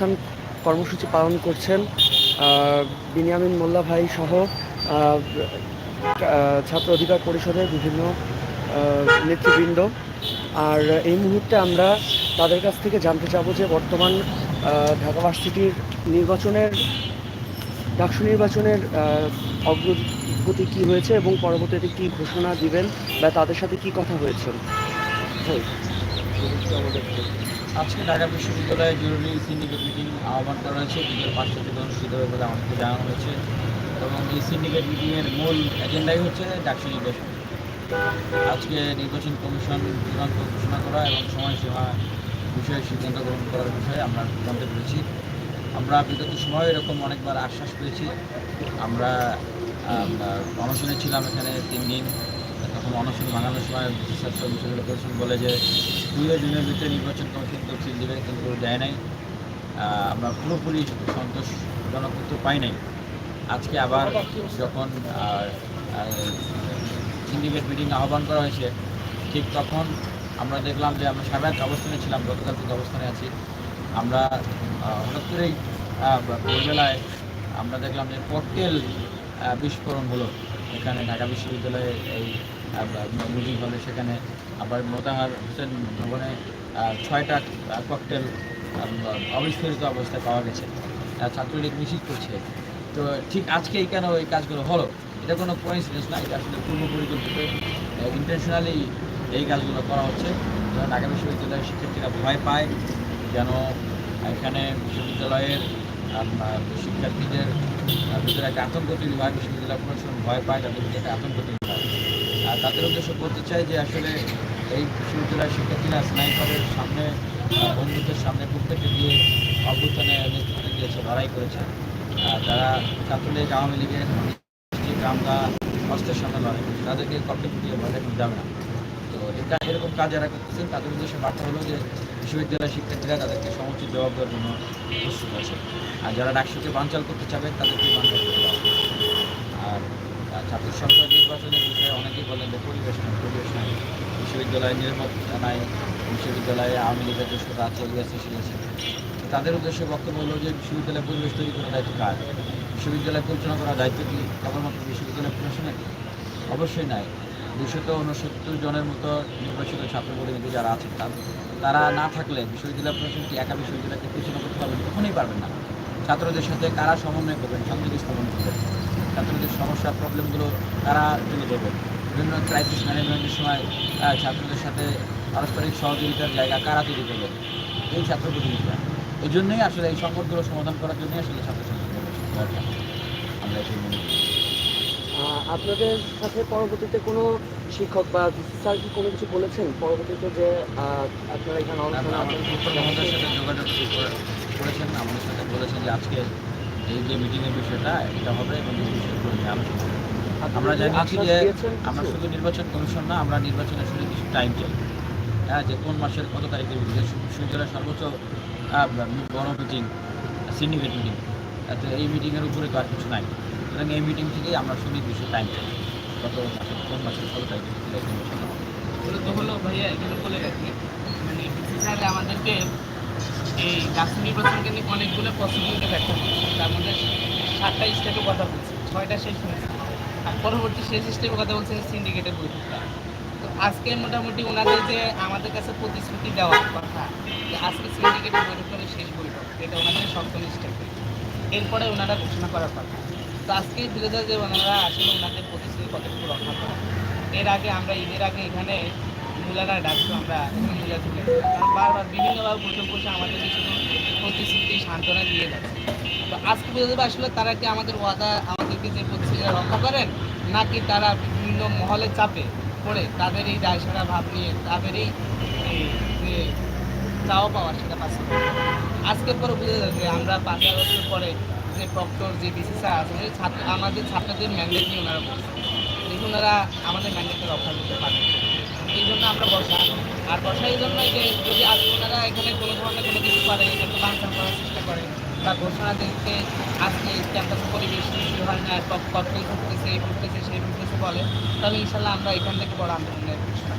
অবস্থান কর্মসূচি পালন করছেন বিনিয়ামিন মোল্লা ভাই সহ ছাত্র অধিকার পরিষদের বিভিন্ন নেতৃবৃন্দ। আর এই মুহূর্তে আমরা তাদের কাছ থেকে জানতে চাবো যে বর্তমান ঢাকা ভার্সিটির নির্বাচনের, ডাকসু নির্বাচনের অগ্রগতি কী হয়েছে এবং পরবর্তীতে কী ঘোষণা দিবেন বা তাদের সাথে কী কথা হয়েছে? আমাদের আজকে ঢাকা বিশ্ববিদ্যালয়ে জরুরি সিন্ডিকেট মিটিং আহ্বান করা হয়েছে। বিকেল পাঁচটা থেকে অনুষ্ঠিত হবে বলে আমাদেরকে জানানো হয়েছে। এবং এই সিন্ডিকেট মিটিংয়ের মূল এজেন্ডাই হচ্ছে ডাকসু নির্বাচন। আজকে নির্বাচন কমিশন চূড়ান্ত ঘোষণা করা এবং সময়সীমা বিষয়ে সিদ্ধান্ত গ্রহণ করার বিষয়ে আমরা জানতে পেরেছি। আমরা বিগত সময় এরকম অনেকবার আশ্বাস পেয়েছি। আমরা আম, অনশনে ছিলাম এখানে তিন দিন। তখন অনশন ভাঙানোর সময় কমিশন বলে যে দুই দিনের ভিতরে নির্বাচন কমিশন তফসিল দেবে কিন্তু দেয় নাই। আমরা পুরোপুরি সন্তোষজনক উত্তর পাই নাই। আজকে আবার যখন সিন্ডিকেট মিটিং আহ্বান করা হয়েছে, ঠিক তখন আমরা দেখলাম যে আমরা স্বাভাবিক অবস্থানে ছিলাম, গতকাল থেকে অবস্থানে আছি। আমরা হঠাৎ করেই ভোরবেলায় আমরা দেখলাম যে ককটেল বিস্ফোরণ হলো এখানে ঢাকা বিশ্ববিদ্যালয়ে এই মিটিং হলে সেখানে আবার মোতাহার হোসেন ভবনে ছয়টা ককটেল অবিস্ফোরিত অবস্থায় পাওয়া গেছে। ছাত্রলীগ নিশ্চিত করছে তো ঠিক আজকেই কেন এই কাজগুলো হলো? এটা কোনো কোইন্সিডেন্স না, এটা আসলে পূর্ব পরিকল্পিত ইন্টেনশনালি এই কাজগুলো করা হচ্ছে। যেন ঢাকা বিশ্ববিদ্যালয়ের শিক্ষার্থীরা ভয় পায় যেন এখানে বিশ্ববিদ্যালয়ের শিক্ষার্থীদের ভিতরে একটা আতঙ্ক তৈরি হয় বিশ্ববিদ্যালয় প্রশাসন ভয় পায়, তাদের ভিতরে একটা আতঙ্ক তৈরি হয় আর তাদের উদ্দেশ্য করতে চাই যে আসলে এই বিশ্ববিদ্যালয়ের শিক্ষার্থীরা স্নাইপারের সামনে বন্ধুদের সামনে প্রত্যেককে দিয়ে অভ্যুত্থানে নেতৃত্ব দিয়েছে, লড়াই করেছে। তারা ছাত্রলীগ আওয়ামী লীগের গ্রামদা অস্ত্রের সামনে লড়াই করছে, তাদেরকে কপটে ফুটিয়ে ভয় দেখানো যাবে না। তো এটা এরকম কাজ যারা করতেছেন, তাদের উদ্দেশ্যে বার্তা হলো যে বিশ্ববিদ্যালয়ের শিক্ষার্থীরা তাদেরকে সমুচিত জবাব দেওয়ার জন্য প্রস্তুত আছে। আর যারা ডাকসুকে বানচাল করতে চাবেন তাদেরকে বানচাল করতে। আর ছাত্র সংসদ নির্বাচনের বিষয়ে অনেকেই বলেন যে পরিবেশ নাই পরিবেশ নাই বিশ্ববিদ্যালয়ে নিরাপত্তা নাই, বিশ্ববিদ্যালয়ে আওয়ামী লীগের যে সেটা আছে সেই তাদের উদ্দেশ্যে বক্তব্য হলো যে বিশ্ববিদ্যালয়ে পরিবেশ তৈরি করার দায়িত্ব কার? বিশ্ববিদ্যালয় পরিচালনা করার দায়িত্ব কি কেবলমাত্র বিশ্ববিদ্যালয় প্রশাসনের অবশ্যই নাই। দুশত উনসত্তর জনের মতো নির্বাচিত ছাত্র প্রতিনিধি যারা আছেন তার- তারা না থাকলে বিশ্ববিদ্যালয় প্রশাসন কি একা বিশ্ববিদ্যালয়কে পরিচালনা করতে পারবেন কখনোই পারবেন না। ছাত্রদের সাথে কারা সমন্বয় করবেন? শান্তি স্থাপন করবেন? ছাত্রদের সমস্যা, প্রবলেমগুলো কারা তুলে বিভিন্ন ক্রাইসিস ম্যানেজমেন্টের সময় ছাত্রদের সাথে পারস্পরিক সহযোগিতার জায়গা কারা তৈরি করবেন এই ছাত্র প্রতিনিধিরা এই জন্যই আসলে এই সংকটগুলো সমাধান করার জন্যই আসলে ছাত্র সংসদ দরকার। আমরা মনে করি। আপনাদের সাথে পরবর্তীতে কোনো শিক্ষক বা স্যার কি কোনো কিছু বলেছেন? পরবর্তীতে যে আপনারা এখানে আমাদের সাথে যোগাযোগ করে- করেছেন আমাদের সাথে বলেছেন যে আজকে এই যে মিটিংয়ের বিষয়টা এটা হবে এবং এই নিয়ে আলোচনা। আমরা জানিয়েছি যে আমরা শুধু নির্বাচন কমিশন না আমরা নির্বাচনের শুধু কিছু টাইম চাই। হ্যাঁ যে কোন মাসের কত তারিখের ভিতরে বিশ্ববিদ্যালয়ের সর্বোচ্চ বড় মিটিং সিন্ডিকেট মিটিং তো এই মিটিংয়ের উপরে তো আর কিছু নাই। সুতরাং এই মিটিং থেকেই আমরা শুধু কিছু টাইম চাই। কত মাসের কোন মাসের কত নির্বাচন হবে। মূলত হলো ভাইয়া এগুলো বলে রাখি মানে স্যার আমাদেরকে এই ডাক নির্বাচনকে নিয়ে অনেকগুলো পসিবিলিটি করছে তার মধ্যে সাতটা স্টেপে কথা বলছে ছয়টা শেষ হয়েছে। পরবর্তী শেষ স্টেপে কথা বলছে সিন্ডিকেটের বৈঠকটা। তো আজকে মোটামুটি ওনাদের যে আমাদের কাছে প্রতিশ্রুতি দেওয়ার কথা, যে আজকে সিন্ডিকেটের বৈঠক করে শেষ বৈঠক, এটা ওনাদের সপ্তম স্টেপে এরপরে ওনারা ঘোষণা করার কথা। তো আজকে বিরোধী যে ওনারা আসলে ওনাদের প্রতিশ্রুতি কতটুকু রক্ষা করে এর আগে আমরা, ঈদের আগে এখানে মূলারা ডাকতো, আমরা মূলা কারণ বারবার বিভিন্নভাবে বৈঠক বসে আমাদেরকে শুধু প্রতিশ্রুতি সান্ত্বনা দিয়ে যাচ্ছে। তো আজকে বুঝতে পারবে আসলে তারা কি আমাদের ওয়াদা আমাদেরকে যে প্রতিশ্রুতি রক্ষা করেন, নাকি তারা বিভিন্ন মহলে চাপে পড়ে তাদের এই দায়সারা ভাব নিয়ে, তাদের এই যে চাওয়া পাওয়া সেটা পাচ্ছে আজকের আজকে পরে বুঝে যে আমরা পাঁচ বছর পরে যে প্রক্টর যে বিসিসা আছে ছাত্র, আমাদের ছাত্রদের ম্যান্ডেট নিয়ে ওনারা বলছে দেখুন ওনারা আমাদের ম্যান্ডেটকে রক্ষা করতে পারে এই জন্য আমরা বসা আর বসা এই জন্য যে যদি আজ এখানে কোনো ধরনের কোনো কিছু করে একটু বাঞ্ছান করার চেষ্টা করে, বা ঘোষণা দিতে আজকে ক্যাম্পাসে পরিবেশ সৃষ্টি হয় না ককটেল ঘুরতেছে এই ঘুরতেছে, সেই ঘুরতেছে বলে, তাহলে ইনশাল্লাহ আমরা এখান থেকে বড় আন্দোলনের ঘোষণা।